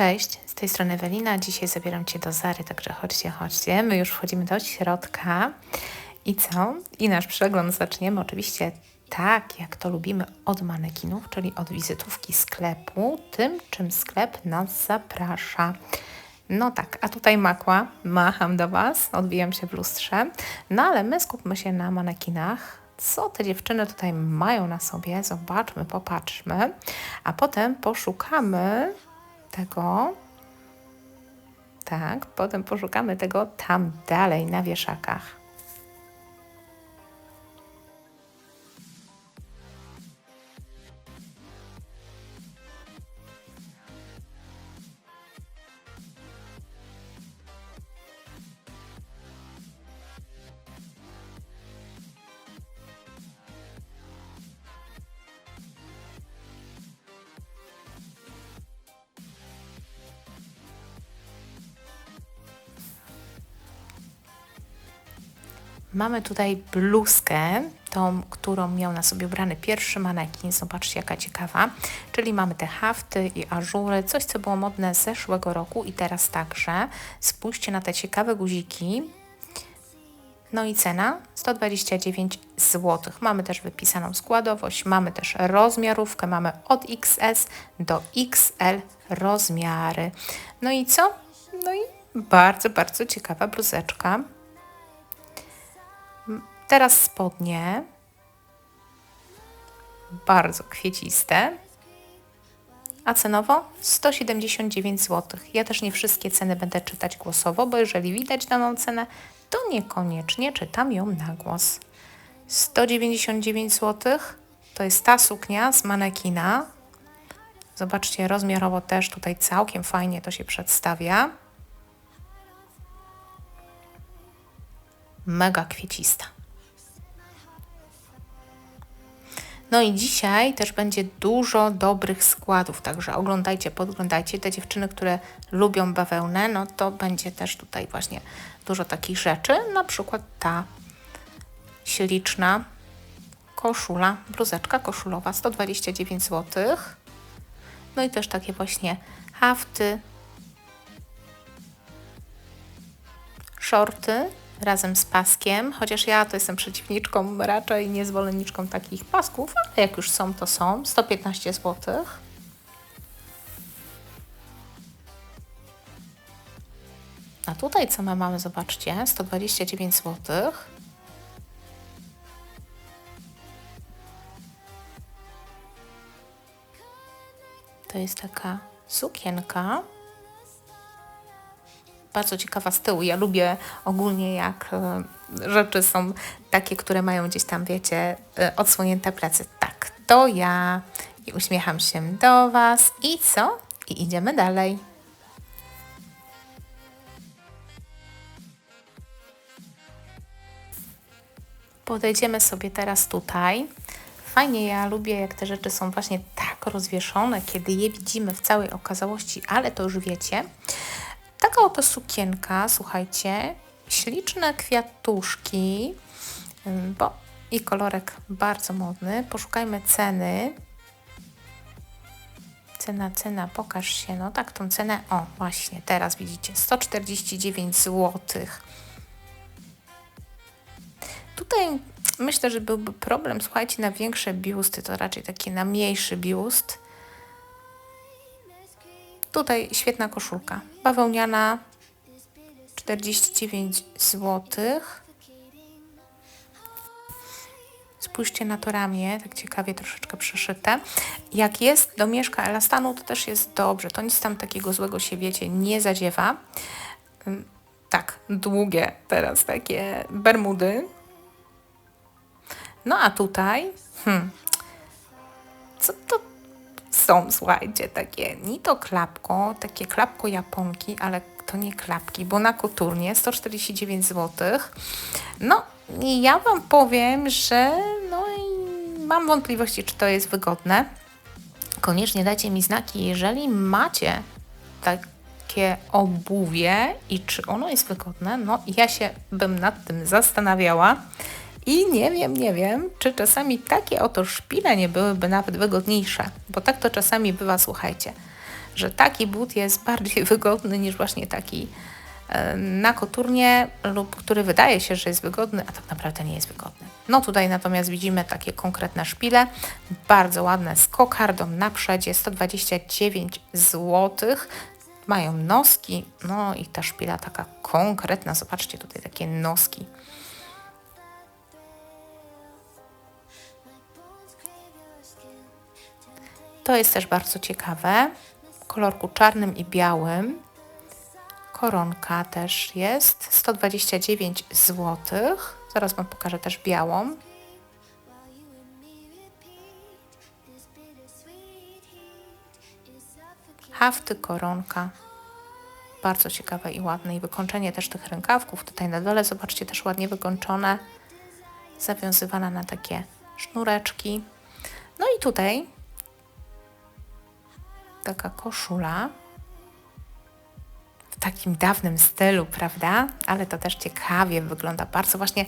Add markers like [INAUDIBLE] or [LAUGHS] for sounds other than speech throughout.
Cześć, z tej strony Ewelina. Dzisiaj zabieram Cię do Zary, także chodźcie, chodźcie. My już wchodzimy do środka. I co? I nasz przegląd zaczniemy oczywiście tak, jak to lubimy od manekinów, czyli od wizytówki sklepu, tym, czym sklep nas zaprasza. No tak, a tutaj makła, macham do Was, odbijam się w lustrze. No ale my skupmy się na manekinach, co te dziewczyny tutaj mają na sobie. Zobaczmy, popatrzmy, a potem poszukamy tego. Tak, potem poszukamy tego tam dalej na wieszakach. Mamy tutaj bluzkę, tą, którą miał na sobie ubrany pierwszy manekin. Zobaczcie, jaka ciekawa. Czyli mamy te hafty i ażury, coś, co było modne z zeszłego roku i teraz także. Spójrzcie na te ciekawe guziki. No i cena 129 zł. Mamy też wypisaną składowość, mamy też rozmiarówkę, mamy od XS do XL rozmiary. No i co? No i bardzo, bardzo ciekawa bluzeczka. Teraz spodnie. Bardzo kwieciste. A cenowo 179 zł. Ja też nie wszystkie ceny będę czytać głosowo, bo jeżeli widać daną cenę, to niekoniecznie czytam ją na głos. 199 zł to jest ta suknia z manekina. Zobaczcie, rozmiarowo też tutaj całkiem fajnie to się przedstawia. Mega kwiecista. No i dzisiaj też będzie dużo dobrych składów, także oglądajcie, podglądajcie. Te dziewczyny, które lubią bawełnę, no to będzie też tutaj właśnie dużo takich rzeczy. Na przykład ta śliczna koszula, bluzeczka koszulowa, 129 zł. No i też takie właśnie hafty, shorty razem z paskiem, chociaż ja to jestem przeciwniczką raczej nie zwolenniczką takich pasków, ale jak już są, to są. 115 zł. A tutaj co my mamy, zobaczcie, 129 zł. To jest taka sukienka bardzo ciekawa z tyłu. Ja lubię ogólnie, jak e, rzeczy są takie, które mają gdzieś tam, wiecie, e, odsłonięte plecy. Tak, to ja i uśmiecham się do Was. I co? I idziemy dalej. Podejdziemy sobie teraz tutaj. Fajnie, ja lubię, jak te rzeczy są właśnie tak rozwieszone, kiedy je widzimy w całej okazałości, ale to już wiecie. Taka oto sukienka, słuchajcie, śliczne kwiatuszki, bo i kolorek bardzo modny. Poszukajmy ceny. Cena, cena, pokaż się. No tak, tą cenę, o właśnie, teraz widzicie, 149 zł. Tutaj myślę, że byłby problem, słuchajcie, na większe biusty, to raczej taki na mniejszy biust Tutaj świetna koszulka. Bawełniana 49 zł. Spójrzcie na to ramię, tak ciekawie troszeczkę przeszyte. Jak jest do mieszka elastanu, to też jest dobrze. To nic tam takiego złego się, wiecie, nie zadziewa. Tak, długie teraz takie bermudy. No a tutaj, hmm, co to są, słuchajcie, takie ni to klapko, takie klapko japonki, ale to nie klapki, bo na koturnie 149 zł. No i ja Wam powiem, że no i mam wątpliwości, czy to jest wygodne. Koniecznie dajcie mi znaki, jeżeli macie takie obuwie i czy ono jest wygodne. No ja się bym nad tym zastanawiała. I nie wiem, nie wiem, czy czasami takie oto szpile nie byłyby nawet wygodniejsze, bo tak to czasami bywa, słuchajcie. że taki but jest bardziej [LAUGHS] wygodny niż właśnie taki e, na koturnie lub który wydaje się, że jest wygodny, a tak naprawdę nie jest wygodny. No tutaj natomiast widzimy takie konkretne szpile, bardzo ładne z kokardą na przodzie, 129 zł. Mają noski, no i ta szpila taka konkretna, zobaczcie tutaj takie noski. To jest też bardzo ciekawe. W kolorku czarnym i białym. Koronka też jest. 129 zł. Zaraz Wam pokażę też białą. Hafty, koronka. Bardzo ciekawe i ładne. I wykończenie też tych rękawków. Tutaj na dole, zobaczcie, też ładnie wykończone. Zawiązywana na takie sznureczki. No i tutaj taka koszula w takim dawnym stylu, prawda? Ale to też ciekawie wygląda. Bardzo właśnie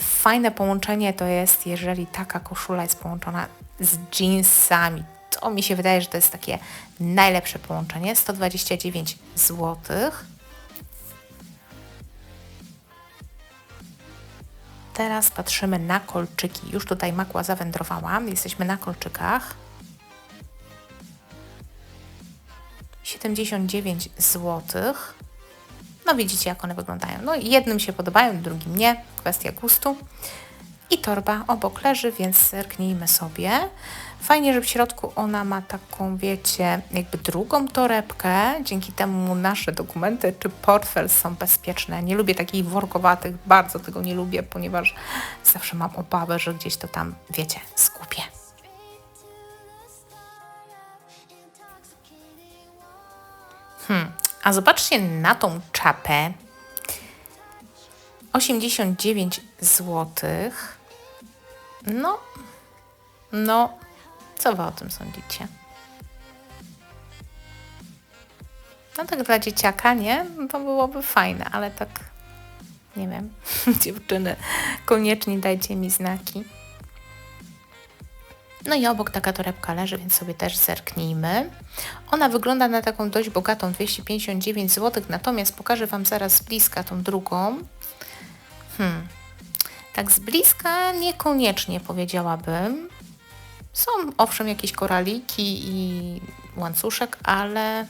fajne połączenie to jest, jeżeli taka koszula jest połączona z jeansami. To mi się wydaje, że to jest takie najlepsze połączenie. 129 zł. Teraz patrzymy na kolczyki. Już tutaj makła zawędrowałam. Jesteśmy na kolczykach. 79 zł. No widzicie, jak one wyglądają. No jednym się podobają, drugim nie. Kwestia gustu. I torba obok leży, więc zerknijmy sobie. Fajnie, że w środku ona ma taką, wiecie, jakby drugą torebkę. Dzięki temu nasze dokumenty czy portfel są bezpieczne. Nie lubię takich workowatych, bardzo tego nie lubię, ponieważ zawsze mam obawę, że gdzieś to tam, wiecie, skupię. Hmm. A zobaczcie na tą czapę. 89 zł. No, no, co wy o tym sądzicie? No tak dla dzieciaka, nie? To byłoby fajne, ale tak nie wiem. [LAUGHS] Dziewczyny, koniecznie dajcie mi znaki. No i obok taka torebka leży, więc sobie też zerknijmy. Ona wygląda na taką dość bogatą, 259 zł, natomiast pokażę Wam zaraz z bliska tą drugą. Hmm. Tak z bliska niekoniecznie powiedziałabym. Są owszem jakieś koraliki i łańcuszek, ale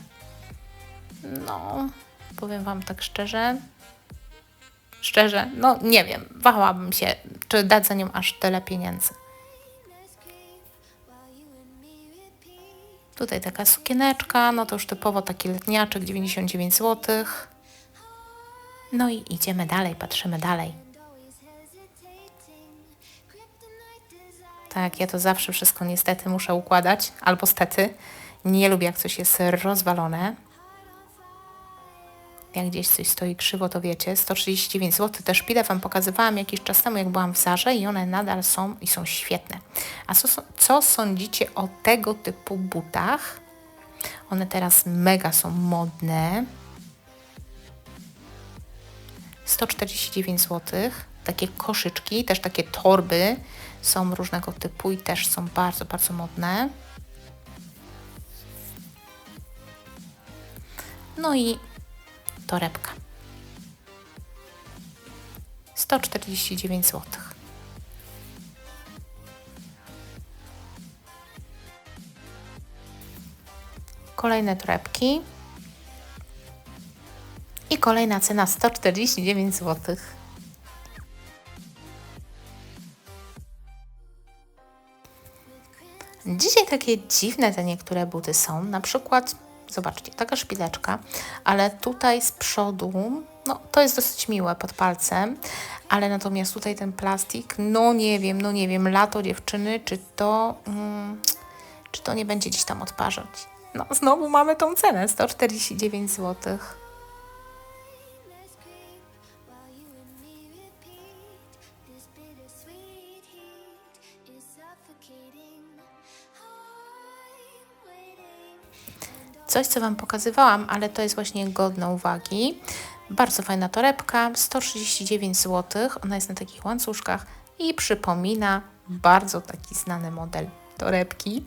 no, powiem Wam tak szczerze, szczerze, no nie wiem, wahałabym się, czy dać za nią aż tyle pieniędzy. Tutaj taka sukieneczka, no to już typowo taki letniaczek, 99 zł. No i idziemy dalej, patrzymy dalej. Tak, ja to zawsze wszystko niestety muszę układać, albo stety. Nie lubię, jak coś jest rozwalone. Jak gdzieś coś stoi krzywo, to wiecie. 139 zł. Te szpile Wam pokazywałam jakiś czas temu, jak byłam w Zarze i one nadal są i są świetne. A co, co sądzicie o tego typu butach? One teraz mega są modne. 149 zł. Takie koszyczki, też takie torby są różnego typu i też są bardzo, bardzo modne. No i torebka. 149 zł. Kolejne torebki. I kolejna cena 149 zł. Dzisiaj takie dziwne te niektóre buty są. Na przykład Zobaczcie, taka szpileczka, ale tutaj z przodu, no to jest dosyć miłe pod palcem, ale natomiast tutaj ten plastik, no nie wiem, no nie wiem, lato dziewczyny, czy to, mm, czy to nie będzie gdzieś tam odparzać. No znowu mamy tą cenę, 149 zł. Coś, co Wam pokazywałam, ale to jest właśnie godne uwagi. Bardzo fajna torebka, 139 zł. Ona jest na takich łańcuszkach i przypomina bardzo taki znany model torebki,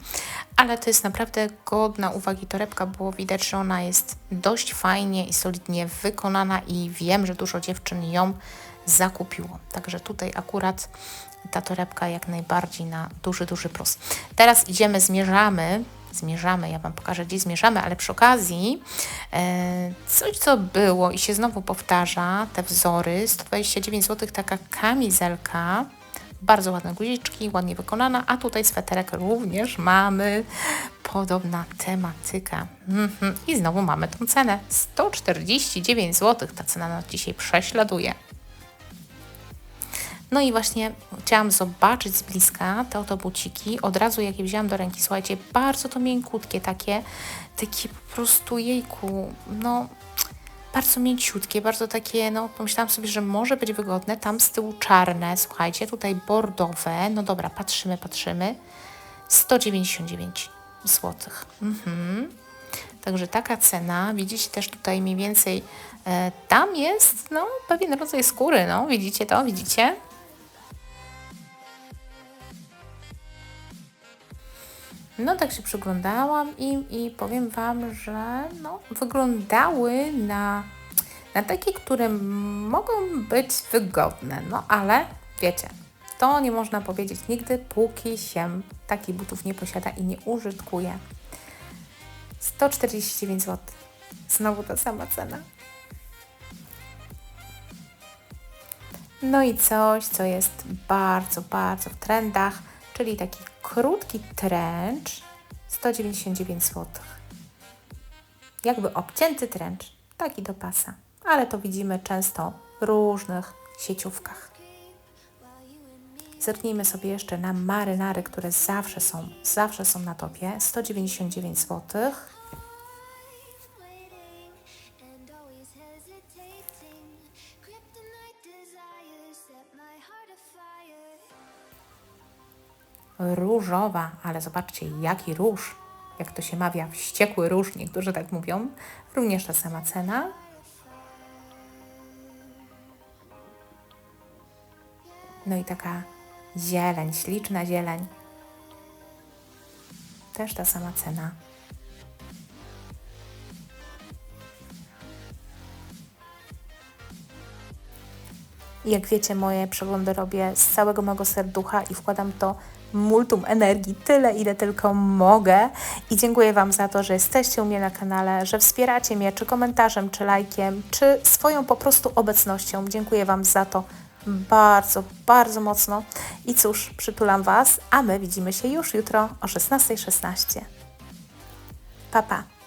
ale to jest naprawdę godna uwagi torebka, bo widać, że ona jest dość fajnie i solidnie wykonana i wiem, że dużo dziewczyn ją zakupiło. Także tutaj akurat ta torebka jak najbardziej na duży, duży plus. Teraz idziemy, zmierzamy, zmierzamy, ja Wam pokażę, gdzie zmierzamy, ale przy okazji e, coś, co było i się znowu powtarza, te wzory, 129 zł, taka kamizelka, bardzo ładne guziczki, ładnie wykonana, a tutaj sweterek również mamy, podobna tematyka. Mhm. I znowu mamy tą cenę, 149 zł, ta cena nas dzisiaj prześladuje. No i właśnie chciałam zobaczyć z bliska te oto buciki. Od razu jak je wzięłam do ręki, słuchajcie, bardzo to miękutkie takie, takie po prostu jejku, no bardzo mięciutkie, bardzo takie, no pomyślałam sobie, że może być wygodne. Tam z tyłu czarne, słuchajcie, tutaj bordowe. No dobra, patrzymy, patrzymy. 199 zł. Mhm. Także taka cena, widzicie też tutaj mniej więcej, e, tam jest no, pewien rodzaj skóry, no widzicie to, widzicie? No tak się przyglądałam im i powiem Wam, że no, wyglądały na, na takie, które mogą być wygodne, no ale wiecie, to nie można powiedzieć nigdy, póki się takich butów nie posiada i nie użytkuje. 149 zł. Znowu ta sama cena. No i coś, co jest bardzo, bardzo w trendach, czyli taki krótki trench 199 zł. Jakby obcięty trench, taki do pasa, ale to widzimy często w różnych sieciówkach. Zerknijmy sobie jeszcze na marynary, które zawsze są, zawsze są na topie. 199 zł. Różowa, ale zobaczcie, jaki róż. Jak to się mawia, wściekły róż, niektórzy tak mówią. Również ta sama cena. No i taka zieleń, śliczna zieleń. Też ta sama cena. Jak wiecie, moje przeglądy robię z całego mego serducha i wkładam to multum energii, tyle ile tylko mogę. I dziękuję Wam za to, że jesteście u mnie na kanale, że wspieracie mnie czy komentarzem, czy lajkiem, czy swoją po prostu obecnością. Dziękuję Wam za to bardzo, bardzo mocno. I cóż, przytulam Was, a my widzimy się już jutro o 16.16. Pa, pa.